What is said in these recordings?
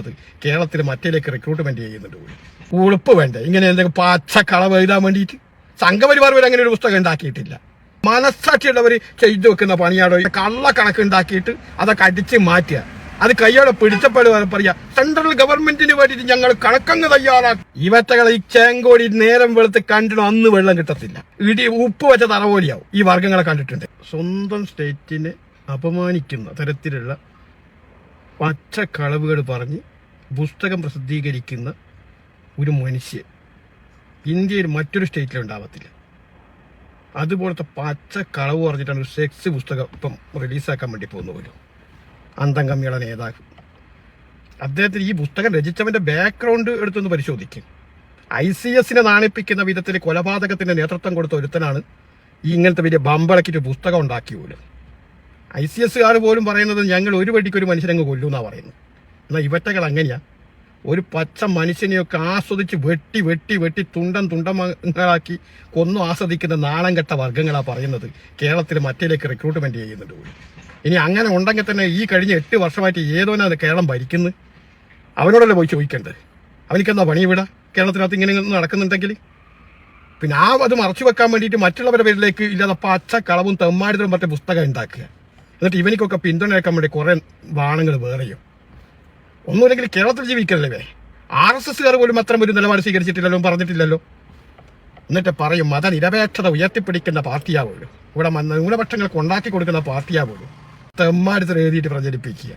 പറയുന്നത് കേരളത്തിൽ മറ്റേലേക്ക് റിക്രൂട്ട്മെന്റ് ചെയ്യുന്നുണ്ട് ഉളുപ്പ് വേണ്ടേ? ഇങ്ങനെ എന്തെങ്കിലും പച്ച കളവ് എഴുതാൻ വേണ്ടിയിട്ട്? സംഘപരിവാർ വരെ അങ്ങനെ ഒരു പുസ്തകം ഉണ്ടാക്കിയിട്ടില്ല. മനസ്സാക്ഷിയുള്ളവർ ചെയ്തു വെക്കുന്ന പണിയാടോ ഈ കള്ള കണക്ക് ഉണ്ടാക്കിയിട്ട് അതൊക്കെ അടിച്ച് മാറ്റുക. അത് കൈയോടെ പിടിച്ചപ്പെടുക പറയാ സെൻട്രൽ ഗവൺമെന്റിന് വേണ്ടിയിട്ട് ഞങ്ങൾ കണക്കങ്ങ് തയ്യാറാക്കി. ഇവറ്റകളെ ഈ ചേങ്കോടി നേരം വെളുത്ത് കണ്ടിടും അന്ന് വെള്ളം കിട്ടത്തില്ല. ഇടി ഉപ്പ് വെച്ച തറപോലിയാവും ഈ വർഗങ്ങളെ കണ്ടിട്ടുണ്ട്. സ്വന്തം സ്റ്റേറ്റിനെ അപമാനിക്കുന്ന തരത്തിലുള്ള പച്ച കളവുകൾ പറഞ്ഞ് പുസ്തകം പ്രസിദ്ധീകരിക്കുന്ന ഒരു മനുഷ്യൻ. ഇന്ത്യയിൽ മറ്റൊരു സ്റ്റേറ്റിലും ഉണ്ടാവത്തില്ല അതുപോലത്തെ പച്ച കളവ് പറഞ്ഞിട്ടാണ് ഒരു സെക്സ് പുസ്തകം ഇപ്പം റിലീസാക്കാൻ വേണ്ടി പോകുന്ന പോലും. അന്തംഗമ്മിയുടെ നേതാവ്. അദ്ദേഹത്തിന് ഈ പുസ്തകം രചിച്ചവന്റെ ബാക്ക്ഗ്രൗണ്ട് എടുത്തൊന്ന് പരിശോധിക്കും. ഐ സി എസിനെ നാണിപ്പിക്കുന്ന വിധത്തിൽ കൊലപാതകത്തിന്റെ നേതൃത്വം കൊടുത്ത ഒരുത്തനാണ് ഈ ഇങ്ങനത്തെ വലിയ ബമ്പളക്കിട്ട് പുസ്തകം ഉണ്ടാക്കി പോലും. ഐ സി എസ്സുകാർ പോലും പറയുന്നത് ഞങ്ങൾ ഒരു വെടിക്ക് ഒരു മനുഷ്യനങ്ങ് കൊല്ലുമെന്നാണ് പറയുന്നത്. എന്നാൽ ഇവറ്റകൾ അങ്ങനെയാ. ഒരു പച്ച മനുഷ്യനെയൊക്കെ ആസ്വദിച്ച് വെട്ടി വെട്ടി വെട്ടി തുണ്ടൻ തുണ്ടങ്ങളാക്കി കൊന്നു ആസ്വദിക്കുന്ന നാണം കെട്ട വർഗങ്ങളാണ് പറയുന്നത്. കേരളത്തിൽ മറ്റേലേക്ക് റിക്രൂട്ട്മെന്റ് ചെയ്യുന്നുണ്ട് ഇനി അങ്ങനെ ഉണ്ടെങ്കിൽ തന്നെ ഈ കഴിഞ്ഞ എട്ട് വർഷമായിട്ട് ഏതോനാണ് കേരളം ഭരിക്കുന്നത് അവനോടല്ലേ പോയി ചോദിക്കേണ്ടത്? അവനിക്കെന്താ പണി ഇവിടെ? കേരളത്തിനകത്ത് ഇങ്ങനെ നടക്കുന്നുണ്ടെങ്കിൽ പിന്നെ ആ അത് മറച്ചു വെക്കാൻ വേണ്ടിയിട്ട് മറ്റുള്ളവരുടെ പേരിലേക്ക് ഇല്ലാതെ പച്ച കളവും തെമ്മാടിതും മറ്റേ പുസ്തകം ഉണ്ടാക്കുക. എന്നിട്ട് ഇവനിക്കൊക്കെ പിന്തുണയ്ക്കാൻ വേണ്ടി കുറേ ബാണങ്ങൾ വേറെയോ. ഒന്നുമില്ലെങ്കിൽ കേരളത്തിൽ ജീവിക്കല്ലേ ആർ എസ് എസ്സുകാർ പോലും അത്തരം ഒരു നിലപാട് സ്വീകരിച്ചിട്ടില്ലല്ലോ പറഞ്ഞിട്ടില്ലല്ലോ? എന്നിട്ട് പറയും മതനിരപേക്ഷത ഉയർത്തിപ്പിടിക്കുന്ന പാർട്ടിയാവുള്ളൂ ഇവിടെ ന്യൂനപക്ഷങ്ങൾക്ക് ഉണ്ടാക്കി കൊടുക്കുന്ന പാർട്ടിയാവുള്ളൂ പോലും. തെമ്മാടിത്തർ എഴുതിയിട്ട് പ്രചരിപ്പിക്കുക.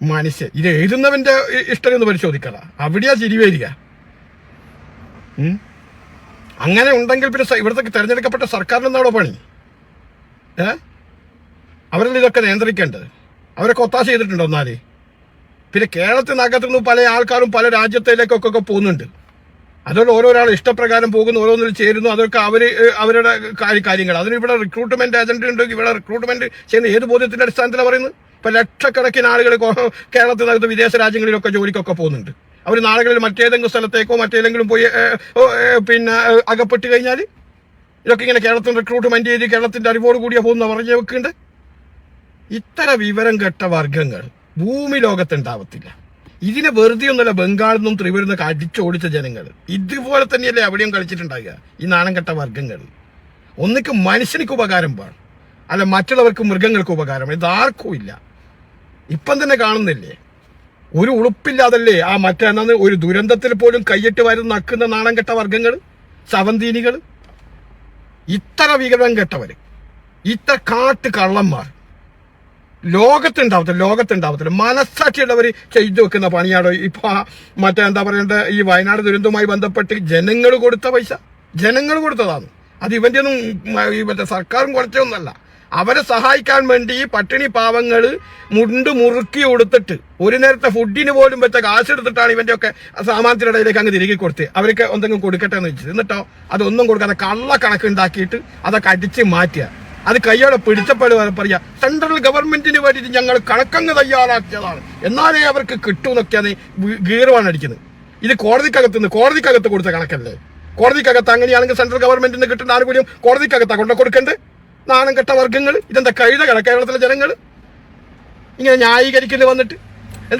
മനുഷ്യൻ ഇത് എഴുതുന്നവന്റെ ഇഷ്ടം ഒന്ന് പരിശോധിക്കല അവിടെയാ ചിരി വരിക. അങ്ങനെ ഉണ്ടെങ്കിൽ പിന്നെ ഇവിടുത്തെ തെരഞ്ഞെടുക്കപ്പെട്ട സർക്കാരിനെന്നാണോ പണി? ഏ? അവരല്ലേ ഇതൊക്കെ നിയന്ത്രിക്കേണ്ടത്? അവരൊക്കെ ഒത്താശ ചെയ്തിട്ടുണ്ടോ എന്നാൽ? പിന്നെ കേരളത്തിനകത്തു നിന്ന് പല ആൾക്കാരും പല രാജ്യത്തിലേക്കൊക്കെ പോകുന്നുണ്ട്. അതുകൊണ്ട് ഓരോരാൾ ഇഷ്ടപ്രകാരം പോകുന്നു ഓരോന്നിൽ ചേരുന്നു. അതൊക്കെ അവർ അവരുടെ കാര്യങ്ങൾ. അതിന് ഇവിടെ റിക്രൂട്ട്മെന്റ് ഏജന്റ് ഉണ്ട്. ഇവിടെ റിക്രൂട്ട്മെന്റ് ചെയ്യുന്ന ഏത് ബോധ്യത്തിന്റെ അടിസ്ഥാനത്തിലാണ് പറയുന്നത്? ഇപ്പൊ ലക്ഷക്കണക്കിന് ആളുകൾ കേരളത്തിൽ കേരളത്തിനകത്ത് വിദേശ രാജ്യങ്ങളിലൊക്കെ ജോലിക്കൊക്കെ പോകുന്നുണ്ട്. അവർ നാളുകളിൽ മറ്റേതെങ്കിലും സ്ഥലത്തേക്കോ മറ്റേതെങ്കിലും പോയി പിന്നെ അകപ്പെട്ട് കഴിഞ്ഞാൽ ഇതൊക്കെ ഇങ്ങനെ കേരളത്തിൽ റിക്രൂട്ട്മെന്റ് ചെയ്ത് കേരളത്തിന്റെ അറിവോട് കൂടിയാ പോകുന്ന പറഞ്ഞു വെക്കുന്നുണ്ട്. ഇത്തരം വിവരം കെട്ട വർഗങ്ങൾ ഭൂമി ലോകത്തുണ്ടാവത്തില്ല ഇതിനെ വെറുതെ ഒന്നുമല്ല ബംഗാളിൽ നിന്നും ത്രിപുരയിൽ നിന്നൊക്കെ അടിച്ചോടിച്ച ജനങ്ങൾ. ഇതുപോലെ തന്നെയല്ലേ അവിടെയും കളിച്ചിട്ടുണ്ടാകുക ഈ നാണംകെട്ട വർഗങ്ങൾ ഒന്നിക്ക് മനുഷ്യനിക്ക് ഉപകാരം വേണം. അല്ല മറ്റുള്ളവർക്ക് മൃഗങ്ങൾക്ക് ഉപകാരം ഇത് ആർക്കും ഇല്ല. ഇപ്പം തന്നെ കാണുന്നില്ലേ? ഒരു ഉളുപ്പില്ലാതല്ലേ ആ മറ്റെന്നാന്ന് ഒരു ദുരന്തത്തിൽ പോലും കൈയിട്ട് വരുന്ന നക്കുന്ന നാണംകെട്ട വർഗങ്ങൾ ശവന്തീനികൾ ഇത്ര വികരം കെട്ടവർ ഇത്ര കാട്ട് കള്ളന്മാർ ലോകത്തുണ്ടാവത്തില്ല ലോകത്തുണ്ടാവത്തില്ല. മനസ്സാക്ഷിയുള്ളവർ ചെയ്തു വെക്കുന്ന പണിയാണോ? ഇപ്പൊ മറ്റേ എന്താ പറയണ്ട ഈ വയനാട് ദുരന്തവുമായി ബന്ധപ്പെട്ട് ജനങ്ങൾ കൊടുത്ത പൈസ. ജനങ്ങൾ കൊടുത്തതാണ്. അത് ഇവന്റെ ഒന്നും ഇവന്റെ സർക്കാരും കുറച്ചൊന്നല്ല. അവരെ സഹായിക്കാൻ വേണ്ടി പട്ടിണി പാവങ്ങൾ മുണ്ട് മുറുക്കി കൊടുത്തിട്ട് ഒരു നേരത്തെ ഫുഡിന് പോലും വെച്ച കാശ് എടുത്തിട്ടാണ് ഇവന്റെ ഒക്കെ സാമാനത്തിനിടയിലേക്ക് അങ്ങ് തിരികെ കൊടുത്ത്. അവർക്ക് എന്തെങ്കിലും കൊടുക്കട്ടെ എന്ന് വെച്ചിട്ട്. എന്നിട്ടോ അതൊന്നും കൊടുക്കാതെ കള്ള കണക്ക് ഉണ്ടാക്കിയിട്ട് അതൊക്കെ അടിച്ച് മാറ്റുക. അത് കയ്യോടെ പിടിച്ചപ്പെടുവാൻ പറയാ സെൻട്രൽ ഗവൺമെന്റിന് വേണ്ടിയിട്ട് ഞങ്ങൾ കണക്കങ്ങ് തയ്യാറാക്കിയതാണ്. എന്നാലേ അവർക്ക് കിട്ടൂന്നൊക്കെയാണ് എന്നൊക്കെയാണ് ഗീറുവാണ് അടിക്കുന്നത്. ഇത് കോടതിക്കകത്ത് നിന്ന് കോടതിക്കകത്ത് കൊടുത്ത കണക്കല്ലേ? കോടതിക്കകത്ത് അങ്ങനെയാണെങ്കിൽ സെൻട്രൽ ഗവൺമെന്റിന് കിട്ടുന്ന ആനുകൂല്യം കോടതിക്കകത്താണ് കൊണ്ട കൊടുക്കണ്ട് നാണം കെട്ട വർഗങ്ങൾ ഇതെന്താ കഴുതകള കേരളത്തിലെ ജനങ്ങൾ ഇങ്ങനെ ന്യായീകരിക്കേണ്ടി വന്നിട്ട്.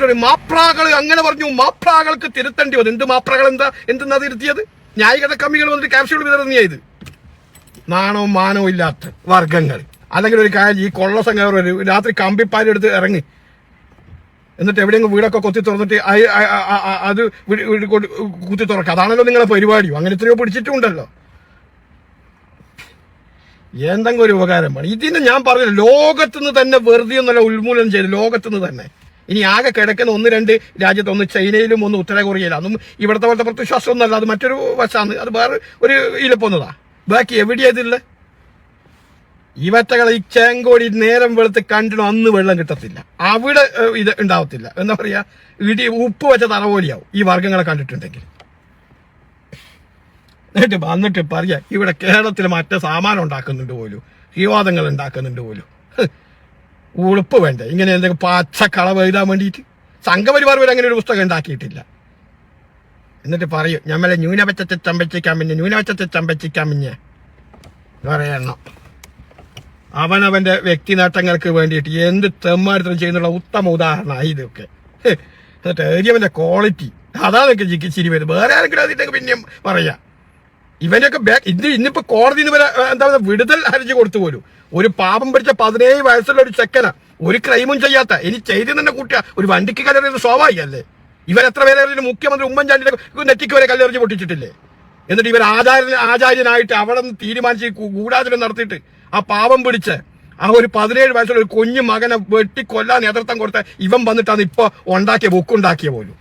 പറയുക മാപ്രാകൾ അങ്ങനെ പറഞ്ഞു മാപ്രാകൾക്ക് തിരുത്തേണ്ടി വന്നു. എന്ത് മാപ്രാകൾ എന്താ എന്തെന്നാ തിരുത്തിയത്? ന്യായീകരണ കമ്മികൾ വന്നിട്ട് ക്യാപ്സ്യൂൾ വിതരണം ചെയ്ത് നാണവും മാനവും ഇല്ലാത്ത വർഗങ്ങൾ. അല്ലെങ്കിൽ ഒരു കാര്യം ഈ കൊള്ള സംഘം രാത്രി കമ്പിപ്പാരി എടുത്ത് ഇറങ്ങി. എന്നിട്ട് എവിടെയെങ്കിലും വീടൊക്കെ കൊത്തി തുറന്നിട്ട് അത് കുത്തി തുറക്കുക അതാണല്ലോ നിങ്ങളെ പരിപാടിയും? അങ്ങനെ എത്രയോ പിടിച്ചിട്ടുണ്ടല്ലോ. എന്തെങ്കിലും ഒരു ഉപകാരം വേണം. ഇതിന് ഞാൻ പറഞ്ഞു ലോകത്തുനിന്ന് തന്നെ വെറുതെ ഒന്നല്ല ഉന്മൂലനം ചെയ്ത് ലോകത്തുനിന്ന് തന്നെ. ഇനി ആകെ കിടക്കുന്ന ഒന്ന് രണ്ട് രാജ്യത്ത് ഒന്ന് ചൈനയിലും ഒന്ന് ഉത്തര കൊറിയയിലും. അതും ഇവിടുത്തെ പോലത്തെ പ്രത്യശ്വാസം ഒന്നല്ല അത് മറ്റൊരു വശമാണ്. അത് വേറെ ഒരു ഇലപ്പൊന്നതാ ബാക്കി എവിടെയാ ഇവറ്റകളെ ഈ ചേങ്കോടി നേരം വെളുത്ത് കണ്ടിടും അന്ന് വെള്ളം കിട്ടത്തില്ല. അവിടെ ഇത് ഉണ്ടാവത്തില്ല. എന്താ പറയാ? ഇടി ഉപ്പ് വെച്ച തറപോലിയാവും ഈ വർഗങ്ങളെ കണ്ടിട്ടുണ്ടെങ്കിൽ. എന്നിട്ട് വന്നിട്ട് പറയാ ഇവിടെ കേരളത്തിൽ മറ്റേ സാമാനം ഉണ്ടാക്കുന്നുണ്ട് പോലും. വിവാദങ്ങൾ ഉണ്ടാക്കുന്നുണ്ട് പോലും. ഉളുപ്പ് വേണ്ടേ? ഇങ്ങനെ എന്തെങ്കിലും പച്ച കളവ് എഴുതാൻ വേണ്ടിയിട്ട്? സംഘപരിവാർ വരെ അങ്ങനെ ഒരു പുസ്തകം ഉണ്ടാക്കിയിട്ടില്ല. എന്നിട്ട് പറയും ഞമ്മളെ ന്യൂനപക്ഷത്തെ ചമ്പച്ചിക്കാൻ പിന്നെ ന്യൂനപക്ഷത്തെ ചമ്പച്ചിക്കാൻ പിന്നെ പറയണം. അവനവന്റെ വ്യക്തി നേട്ടങ്ങൾക്ക് വേണ്ടിയിട്ട് എന്ത് തെമ്മാടിത്തരം ചെയ്യുന്നുള്ള ഉത്തമ ഉദാഹരണ ഇതൊക്കെ. എന്നിട്ട് ഏരിയവന്റെ ക്വാളിറ്റി അതാണ് എനിക്ക് വരും വേറെ ആരെങ്കിലും അതിന്റെ പിന്നെയും പറയാ. ഇവനൊക്കെ ബാക്ക് ഇന്നിപ്പോ കോടതി വരെ എന്താ പറയുക വിടുതൽ ഹർജി കൊടുത്തു പോലും. ഒരു പാപം പിടിച്ച പതിനേഴ് വയസ്സുള്ള ഒരു ചെക്കന. ഒരു ക്രൈമും ചെയ്യാത്ത. ഇനി ചെയ്ത് തന്നെ കൂട്ടിയ ഒരു വണ്ടിക്ക് കലറിയത് സ്വാഭാവികമല്ലേ ഇവൻ എത്ര പേരെ മുഖ്യമന്ത്രി ഉമ്മൻചാണ്ടിയുടെ നെറ്റിക്ക് വരെ കല്ലെറിഞ്ഞ് പൊട്ടിച്ചിട്ടില്ലേ എന്നിട്ട് ഇവർ ആചാര്യ ആചാര്യനായിട്ട് അവിടെ നിന്ന് തീരുമാനിച്ച് ഗൂഢാചരണം നടത്തിയിട്ട് ആ പാവം പിടിച്ച് ആ ഒരു പതിനേഴ് വയസ്സുള്ള ഒരു കുഞ്ഞു മകനെ വെട്ടിക്കൊല്ലാൻ നേതൃത്വം കൊടുത്ത ഇവൻ വന്നിട്ടാണ് ഇപ്പൊ ഉണ്ടാക്കിയ ബുക്കുണ്ടാക്കിയ പോലും.